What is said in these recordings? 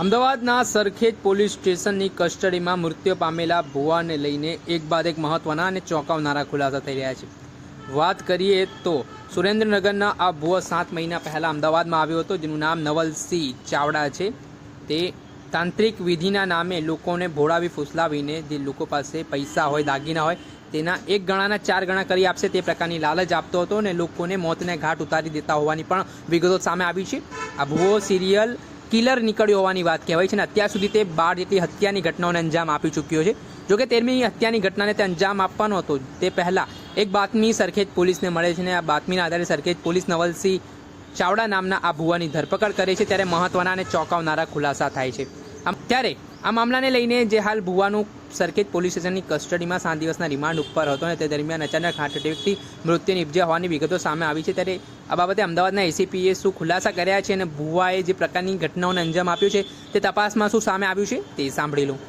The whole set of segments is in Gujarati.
અમદાવાદના સરખેજ પોલીસ સ્ટેશનની કસ્ટડીમાં મૃત્યુ પામેલા ભુવાને લઈને એક બાદ એક મહત્વના અને ચોંકાવનારા ખુલાસા થઈ રહ્યા છે. વાત કરીએ તો સુરેન્દ્રનગરના આ ભુવા સાત મહિના પહેલાં અમદાવાદમાં આવ્યો હતો, જેનું નામ નવલસિંહ ચાવડા છે. તે તાંત્રિક વિધિના નામે લોકોને ભોળાવી ફૂસલાવીને જે લોકો પાસે પૈસા હોય, દાગીના હોય, તેના એક ગણાના ચાર ગણા કરી આપશે તે પ્રકારની લાલચ આપતો હતો અને લોકોને મોતને ઘાટ ઉતારી દેતા હોવાની પણ વિગતો સામે આવી છે. આ ભુવો સિરિયલ કિલર નીકળ્યો હોવાની વાત કહેવાય છે અને અત્યાર સુધી તે બાર જેટલી હત્યાની ઘટનાઓને અંજામ આપી ચૂક્યો છે. જોકે તેરમી હત્યાની ઘટનાને તે અંજામ આપવાનો હતો. તે પહેલાં એક બાતમી સરખેજ પોલીસને મળે છે અને આ બાતમીના આધારે સરખેજ પોલીસ નવલસિંહ ચાવડા નામના આ ભુવાની ધરપકડ કરે છે. ત્યારે મહત્વના અને ચોંકાવનારા ખુલાસા થાય છે. આમ, ત્યારે આ મામલાને લઈને જે હાલ ભુવાનું સરખેજ પોલીસ સ્ટેશનની કસ્ટડીમાં સાત દિવસના રિમાન્ડ ઉપર હતો અને તે દરમિયાન અચાનક હાર્ટ એટેકથી મૃત્યુ નિપજ્યા હોવાની વિગતો સામે આવી છે. ત્યારે આ બાબતે અમદાવાદના એસીપીએ શું ખુલાસા કર્યા છે અને ભુવાએ જે પ્રકારની ઘટનાઓને અંજામ આપ્યો છે તે તપાસમાં શું સામે આવ્યું છે તે સાંભળી લઉં.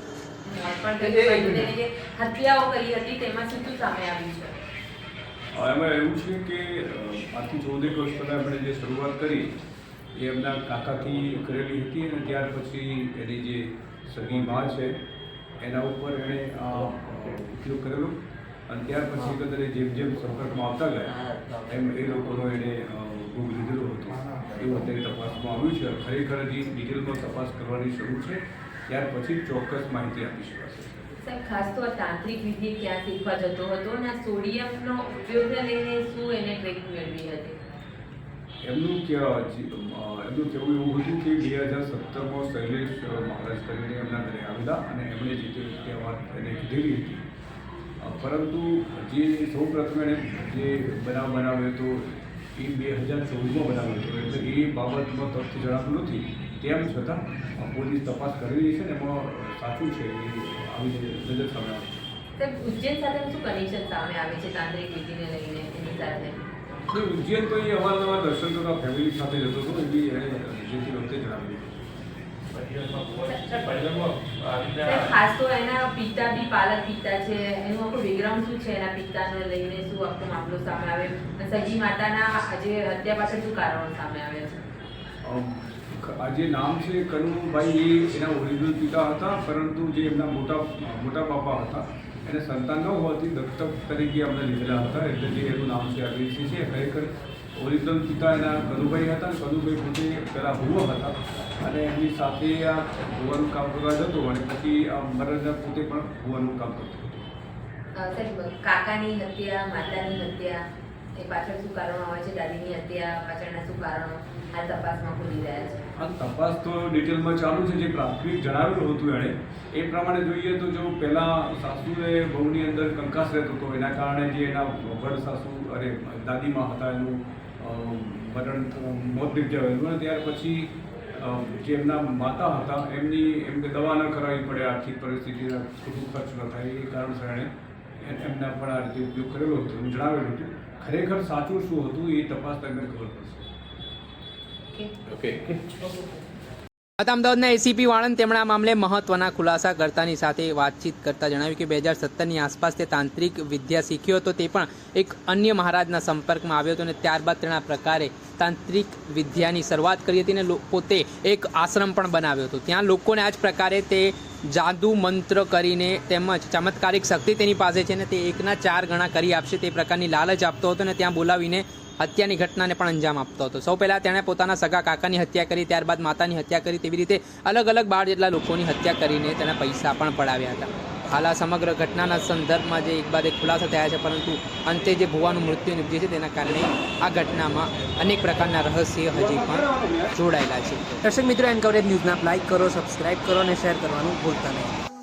પણ પેલું તેને જે હત્યાઓ કરી હતી તેમાં શું શું સામે આવ્યું છે? એમાં એવું છે કે આથી ચૌદેક વર્ષ પહેલાં એમણે જે શરૂઆત કરી એ એમના કાકાથી કરેલી હતી અને ત્યાર પછી એની જે સગી મા છે. એના ઉપર એણે ઉપયોગ કરેલો. અને ત્યાર પછી કદાચ જેમ જેમ સંપર્કમાં આવતા ગયા એમ એ લોકોનો એણે ભોગ લીધેલો હતો. એવું અત્યારે તપાસમાં આવ્યું છે. ખરેખર હજી ડિટેલમાં તપાસ કરવાની શરૂ છે. ત્યાર પછી ચોક્કસ માહિતી આપી શકાશે. સાહેબ ખાસ તો આ તાંત્રિક વિધિ ક્યાં શીખવા જતો હતો અને સોડિયમનો ઉપયોગને લઈને શું એને ટ્રેક મેળવી હતી? એમનું કે એમનું કહેવું એવું હતું કે બે હજાર સત્તરમાં શૈલેષ મહારાજ કરીને એમના ઘરે આવેલા અને એમણે જે તે વાત એને કીધેલી હતી. પરંતુ જે સૌ પ્રથમ એણે જે બનાવ બનાવ્યો હતો, એ બે હજાર ચૌદમાં બનાવ્યો હતો. એટલે એ બાબતમાં તથ્ય જણાતું નથી. તેમ છતાં પોલીસ તપાસ કરી રહી છે ને એમાં સાચું છે એ આવી નજર સામે આવે છે. ઉજ્જૈન સાથે શું કનેક્શન સામે આવે છે? તાંત્રિક વિધિને લઈને, એની સાથે? એટલે ઉજ્જૈન તો એ અવારનવાર દર્શન કરવા ફેમિલી સાથે જતો હતો એ બી એને ઉજ્જૈનથી વખતે જણાવ્યું ખાસ તો એના પિતા બી પાલક પિતા છે એનું આખું બેકગ્રાઉન્ડ શું છે એના પિતાને લઈને શું આખો મામલો સામે આવે? સગી માતાના આજે હત્યા પાછળ શું કારણો સામે આવે છે? અમ, આ જે નામ છે કનુભાઈ એ એના ઓરિજિનલ પિતા હતા પરંતુ જે એમના મોટા મોટા બાપા હતા એને સંતાન ન હોવાથી દત્તક તરીકે અમને લીધેલા હતા, એટલે જે એનું નામ છે અભિષી છે. ખરેખર ઓરિજિનલ પિતા એના કનુભાઈ હતા કનુભાઈ પોતે પહેલાં ભુવા હતા અને એમની સાથે આ ભુવાનું કામ કરવા જતો અને પછી આ મરણના પોતે પણ ભુવાનું કામ કરતો હતો. કાકાની હત્યા, માતાની હત્યા એ પાછળ શું કારણો આવે છે? દાદીની હત્યા, પાછળના શું કારણો? આ તપાસમાં ખુલી રહ્યા છે. તપાસ તો ડિટેલમાં ચાલુ છે, જે પ્રાથમિક જણાવેલું હતું એણે. એ પ્રમાણે જોઈએ તો જો પહેલાં સાસુએ બહુની અંદર કંકાસ રહેતો હતો, એના કારણે જે એના વડ સાસુ અરે દાદીમાં હતા એનું મરણ મોત નિપજાવેલું અને ત્યાર પછી જે એમના માતા હતા, એમની એમને દવા ન કરાવવી પડે, આર્થિક પરિસ્થિતિના ખોટું ખર્ચ ન થાય, એ કારણસર એણે એમના પણ આ રીતે ઉપયોગ કરેલો હતો એવું જણાવેલું હતું. ખરેખર સાચું શું હતું એ તપાસ તમને ખબર પડશે. ઓકે. હતા અમદાવાદના એસીપી વાળંદ તેમણે આ મામલે મહત્વના ખુલાસા કરતાની સાથે વાતચીત કરતા જણાવ્યું કે બે હજાર સત્તરની આસપાસ તે તાંત્રિક વિદ્યા શીખ્યો હતો, તે પણ એક અન્ય મહારાજના સંપર્કમાં આવ્યો હતો અને ત્યારબાદ આ પ્રકારે તાંત્રિક વિદ્યાની શરૂઆત કરી હતી અને પોતે એક આશ્રમ પણ બનાવ્યો હતો. ત્યાં લોકોને આ જ પ્રકારે તે જાદુ મંત્ર કરીને તેમજ ચમત્કારિક શક્તિ તેની પાસે છે ને તે એકના ચાર ગણા કરી આપશે તે પ્રકારની લાલચ આપતો હતો અને ત્યાં બોલાવીને હત્યાની ઘટનાને પણ અંજામ આપતો હતો. સૌ પહેલાં તેણે પોતાના સગા કાકાની હત્યા કરી, ત્યારબાદ માતાની હત્યા કરી, તેવી રીતે અલગ અલગ બાર જેટલા લોકોની હત્યા કરીને તેણે પૈસા પણ પડાવ્યા હતા. હાલ આ સમગ્ર ઘટનાના સંદર્ભમાં જે એક બાદ એક ખુલાસા થયા છે, પરંતુ અંતે જે ભુવાનું મૃત્યુ નિપજ્યું છે, તેના કારણે આ ઘટનામાં અનેક પ્રકારના રહસ્ય હજી પણ જોડાયેલા છે. દર્શક મિત્રો એન્કવરેજ ન્યૂઝના લાઇક કરો, સબસ્ક્રાઇબ કરો અને શેર કરવાનું ભૂલતા નહીં.